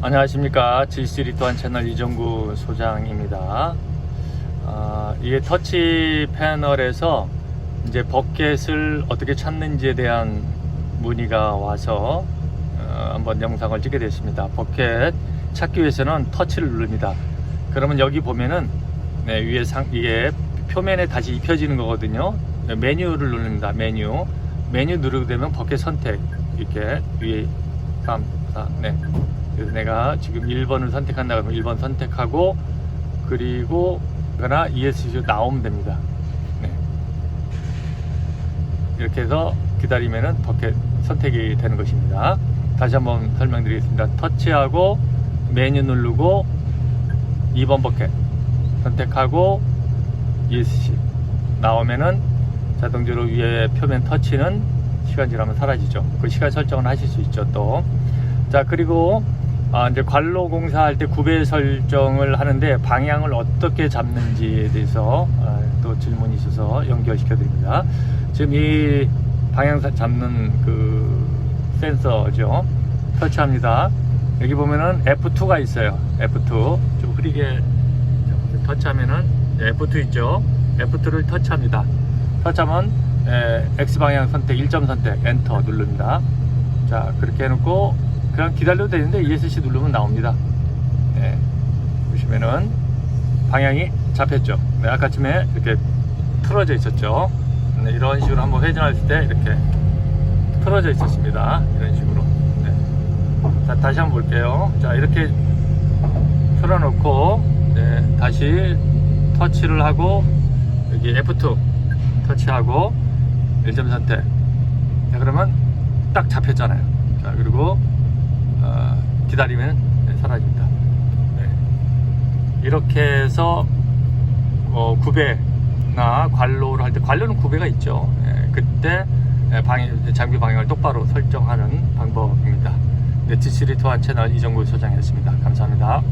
안녕하십니까 G3 또한 채널 이정구 소장입니다. 아, 이게 터치 패널에서 이제 버켓을 어떻게 찾는지에 대한 문의가 와서 어, 한번 영상을 찍게 됐습니다. 버켓 찾기 위해서는 터치를 누릅니다. 그러면 여기 보면은 네, 위에 상 이게 표면에 다시 입혀지는 거거든요. 네, 메뉴를 누릅니다. 메뉴 메뉴 누르게 되면 버켓 선택 이렇게 위에 3, 4, 네. 그래서 내가 지금 1번을 선택한다 그러면 1번 선택하고 그리고 그러나 ESC로 나오면 됩니다. 네. 이렇게 해서 기다리면은 버켓 선택이 되는 것입니다. 다시 한번 설명드리겠습니다. 터치하고 메뉴 누르고 2번 버켓 선택하고 ESC 나오면은 자동적으로 위에 표면 터치는 시간 지나면 사라지죠. 그 시간 설정을 하실 수 있죠. 또. 자, 그리고 아, 이제 관로 공사할 때 구배 설정을 하는데 방향을 어떻게 잡는지에 대해서 아, 또 질문이 있어서 연결시켜 드립니다. 지금 이 방향 사- 잡는 그 센서죠. 터치합니다. 여기 보면은 F2가 있어요. F2. 좀 흐리게 터치하면은 F2 있죠. F2를 터치합니다. 터치하면 에, X 방향 선택 1점 선택 엔터 누릅니다. 자 그렇게 해놓고 그냥 기다려도 되는데 ESC 누르면 나옵니다. 예, 보시면은 방향이 잡혔죠. 네, 아까쯤에 이렇게 틀어져 있었죠. 네, 이런 식으로 한번 회전했을 때 이렇게 틀어져 있었습니다. 이런 식으로. 네. 자 다시 한번 볼게요. 자 이렇게 틀어놓고 네, 다시 터치를 하고 여기 F2 터치하고 1점 선택. 자, 그러면 딱 잡혔잖아요. 자, 그리고 어, 기다리면 네, 사라집니다. 네. 이렇게 해서 어, 구배나 관로를 할 때 관로는 구배가 있죠. 예, 그때 예, 방향, 장비 방향을 똑바로 설정하는 방법입니다. 네, T3 토한 채널 이정구 소장이었습니다. 감사합니다.